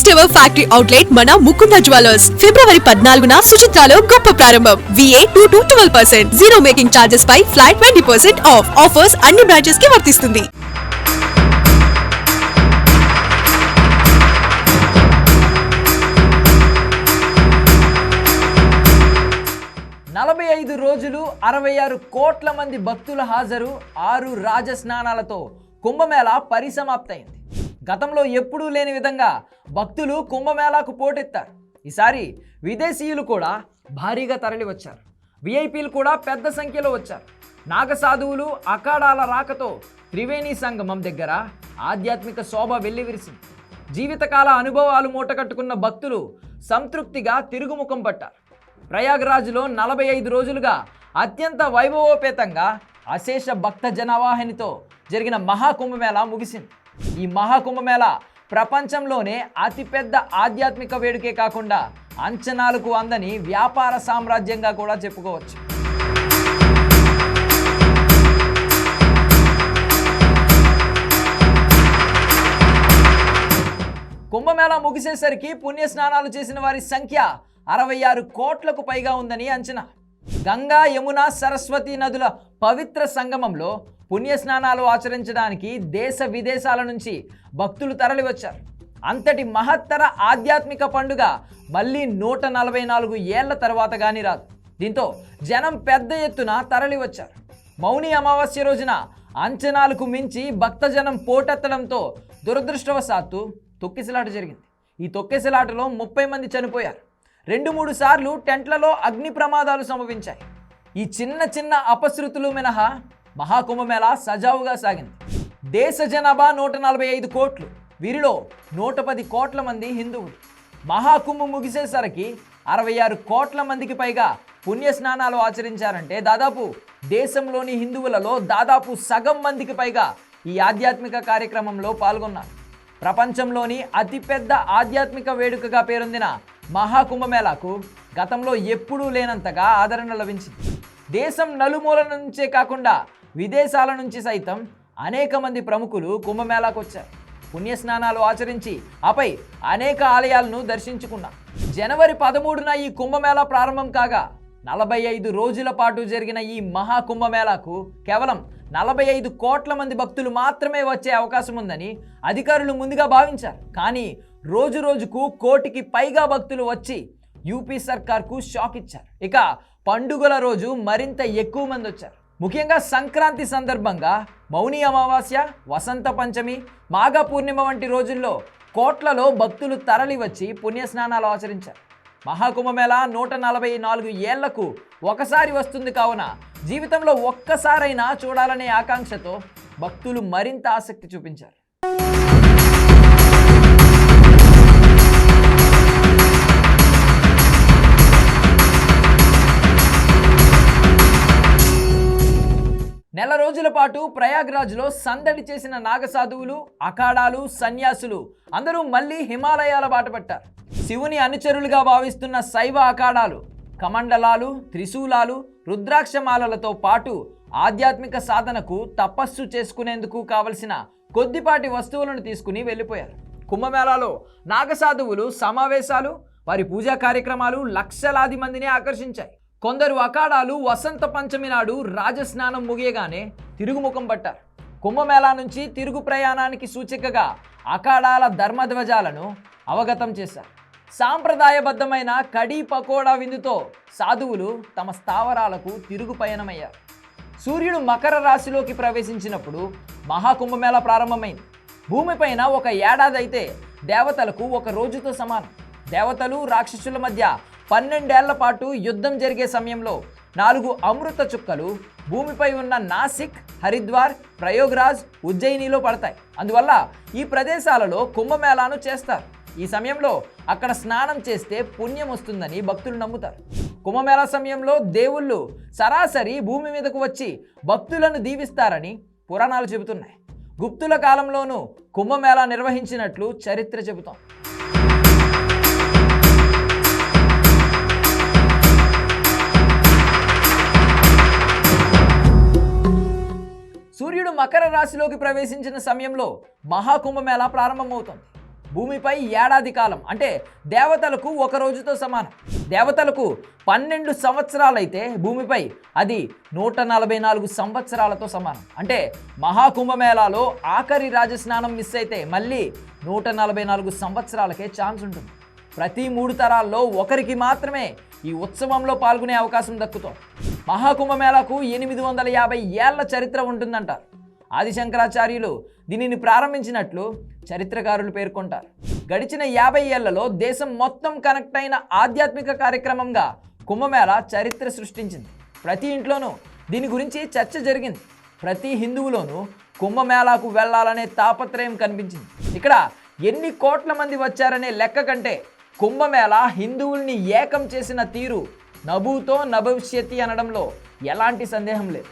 First ever factory outlet మన Mukunda jewellers. ఫిబ్రవరి పద్నాలుగున సుచిత్రాలో గొప్ప ప్రారంభం. VA two to twelve percent zero making charges pi flat twenty percent off offers అన్ని బ్రాంచెస్కి వర్తిస్తుంది. నలభై ఐదు రోజులు అరవై ఆరు కోట్ల మంది భక్తుల హాజరు. ఆరు రాజస్నానాలతో కుంభమేళ పరిసమాప్తయింది. గతంలో ఎప్పుడూ లేని విధంగా భక్తులు కుంభమేళాకు పోటెత్తారు. ఈసారి విదేశీయులు కూడా భారీగా తరలి వచ్చారు. విఐపీలు కూడా పెద్ద సంఖ్యలో వచ్చారు. నాగసాధువులు అఖాడాల రాకతో త్రివేణి సంగమం దగ్గర ఆధ్యాత్మిక శోభ వెల్లివిరిసింది. జీవితకాల అనుభవాలు మూటకట్టుకున్న భక్తులు సంతృప్తిగా తిరుగుముఖం పట్టారు. ప్రయాగ్రాజ్లో నలభై ఐదు రోజులుగా అత్యంత వైభవోపేతంగా అశేష భక్త జనవాహినితో జరిగిన మహాకుంభమేళ ముగిసింది. ఈ మహాకుంభమేళ ప్రపంచంలోనే అతిపెద్ద ఆధ్యాత్మిక వేడుకే కాకుండా అంచనాలకు అందని వ్యాపార సామ్రాజ్యంగా కూడా చెప్పుకోవచ్చు. కుంభమేళ ముగిసేసరికి పుణ్య స్నానాలు చేసిన వారి సంఖ్య అరవై ఆరు కోట్లకు పైగా ఉందని అంచనా. గంగా యమున సరస్వతి నదుల పవిత్ర సంగమంలో పుణ్య స్నానాలు ఆచరించడానికి దేశ విదేశాల నుంచి భక్తులు తరలివచ్చారు. అంతటి మహత్తర ఆధ్యాత్మిక పండుగ మళ్ళీ నూట నలభై నాలుగు ఏళ్ళ తర్వాత కానీ రాదు. దీంతో జనం పెద్ద ఎత్తున తరలివచ్చారు. మౌని అమావాస్య రోజున అంచనాలకు మించి భక్తజనం పోటెత్తడంతో దురదృష్టవశాత్తు తొక్కిసలాట జరిగింది. ఈ తొక్కిసలాటలో ముప్పై మంది చనిపోయారు. రెండు మూడు సార్లు టెంట్లలో అగ్ని ప్రమాదాలు సంభవించాయి. ఈ చిన్న చిన్న అపశృతులు మినహా మహాకుంభమేళ సజావుగా సాగింది. దేశ జనాభా నూట నలభై ఐదు కోట్లు. వీరిలో నూట పది కోట్ల మంది హిందువులు. మహాకుంభం ముగిసేసరికి అరవై ఆరు కోట్ల మందికి పైగా పుణ్య స్నానాలు ఆచరించారంటే దాదాపు దేశంలోని హిందువులలో దాదాపు సగం మందికి పైగా ఈ ఆధ్యాత్మిక కార్యక్రమంలో పాల్గొన్నారు. ప్రపంచంలోని అతిపెద్ద ఆధ్యాత్మిక వేడుకగా పేరొందిన మహాకుంభమేళాకు గతంలో ఎప్పుడూ లేనంతగా ఆదరణ లభించింది. దేశం నలుమూల నుంచే కాకుండా విదేశాల నుంచి సైతం అనేక మంది ప్రముఖులు కుంభమేళాకు వచ్చారు. పుణ్యస్నానాలు ఆచరించి ఆపై అనేక ఆలయాలను దర్శించుకున్నా జనవరి పదమూడున ఈ కుంభమేళా ప్రారంభం కాగా నలభై ఐదు రోజుల పాటు జరిగిన ఈ మహా కుంభమేళాకు కేవలం నలభై ఐదు కోట్ల మంది భక్తులు మాత్రమే వచ్చే అవకాశం ఉందని అధికారులు ముందుగా భావించారు. కానీ రోజు రోజుకు కోటికి పైగా భక్తులు వచ్చి యూపీ సర్కార్కు షాక్ ఇచ్చారు. ఇక పండుగల రోజు మరింత ఎక్కువ మంది వచ్చారు. ముఖ్యంగా సంక్రాంతి సందర్భంగా మౌని అమావాస్య వసంత పంచమి మాఘ పూర్ణిమ వంటి రోజుల్లో కోట్లలో భక్తులు తరలివచ్చి పుణ్యస్నానాలు ఆచరించారు. మహాకుంభమేళ నూట నలభై నాలుగు ఏళ్ళకు ఒకసారి వస్తుంది కావున జీవితంలో ఒక్కసారైనా చూడాలనే ఆకాంక్షతో భక్తులు మరింత ఆసక్తి చూపించారు. నెల రోజుల పాటు ప్రయాగ్రాజ్లో సందడి చేసిన నాగసాధువులు అఖాడాలు సన్యాసులు అందరూ మళ్ళీ హిమాలయాల బాట పట్టారు. శివుని అనుచరులుగా భావిస్తున్న శైవ అఖాడాలు కమండలాలు త్రిశూలాలు రుద్రాక్షమాలలతో పాటు ఆధ్యాత్మిక సాధనకు తపస్సు చేసుకునేందుకు కావలసిన కొద్దిపాటి వస్తువులను తీసుకుని వెళ్ళిపోయారు. కుంభమేళాలో నాగసాధువులు సమావేశాలు వారి పూజా కార్యక్రమాలు లక్షలాది మందిని ఆకర్షించాయి. కొందరు అఖాడాలు వసంత పంచమి నాడు రాజస్నానం ముగియగానే తిరుగుముఖం పట్టారు. కుంభమేళా నుంచి తిరుగు ప్రయాణానికి సూచికగా అఖాడాల ధర్మధ్వజాలను అవగతం చేశారు. సాంప్రదాయబద్ధమైన కడీ పకోడా విందుతో సాధువులు తమ స్థావరాలకు తిరుగు పయనమయ్యారు. సూర్యుడు మకర రాశిలోకి ప్రవేశించినప్పుడు మహాకుంభమేళ ప్రారంభమైంది. భూమిపైన ఒక ఏడాది అయితే దేవతలకు ఒక రోజుతో సమానం. దేవతలు రాక్షసుల మధ్య పన్నెండేళ్ళ పాటు యుద్ధం జరిగే సమయంలో నాలుగు అమృత చుక్కలు భూమిపై ఉన్న నాసిక్ హరిద్వార్ ప్రయోగ్రాజ్ ఉజ్జయినిలో పడతాయి. అందువల్ల ఈ ప్రదేశాలలో కుంభమేళాను చేస్తారు. ఈ సమయంలో అక్కడ స్నానం చేస్తే పుణ్యం వస్తుందని భక్తులు నమ్ముతారు. కుంభమేళా సమయంలో దేవుళ్ళు సరాసరి భూమి మీదకు వచ్చి భక్తులను దీవిస్తారని పురాణాలు చెబుతున్నాయి. గుప్తుల కాలంలోనూ కుంభమేళా నిర్వహించినట్లు చరిత్ర చెబుతాం. సూర్యుడు మకర రాశిలోకి ప్రవేశించిన సమయంలో మహాకుంభమేళ ప్రారంభమవుతుంది. భూమిపై ఏడాది కాలం అంటే దేవతలకు ఒక రోజుతో సమానం. దేవతలకు పన్నెండు సంవత్సరాలైతే భూమిపై అది నూట నలభై నాలుగు సంవత్సరాలతో సమానం. అంటే మహాకుంభమేళాలో ఆఖరి రాజస్నానం మిస్ అయితే మళ్ళీ నూట నలభై నాలుగు సంవత్సరాలకే ఛాన్స్ ఉంటుంది. ప్రతి మూడు తరాల్లో ఒకరికి మాత్రమే ఈ ఉత్సవంలో పాల్గొనే అవకాశం దక్కుతోంది. మహాకుంభమేళాకు ఎనిమిది వందల యాభై ఏళ్ళ చరిత్ర ఉంటుందంటారు. ఆదిశంకరాచార్యులు దీనిని ప్రారంభించినట్లు చరిత్రకారులు పేర్కొంటారు. గడిచిన యాభై ఏళ్ళలో దేశం మొత్తం కనెక్ట్ అయిన ఆధ్యాత్మిక కార్యక్రమంగా కుంభమేళ చరిత్ర సృష్టించింది. ప్రతి ఇంట్లోనూ దీని గురించి చర్చ జరిగింది. ప్రతి హిందువులోనూ కుంభమేళాకు వెళ్ళాలనే తాపత్రయం కనిపించింది. ఇక్కడ ఎన్ని కోట్ల మంది వచ్చారనే లెక్క కంటే కుంభమేళ హిందువుల్ని ఏకం చేసిన తీరు నభూతో నభవిష్యతి అనడంలో ఎలాంటి సందేహం లేదు.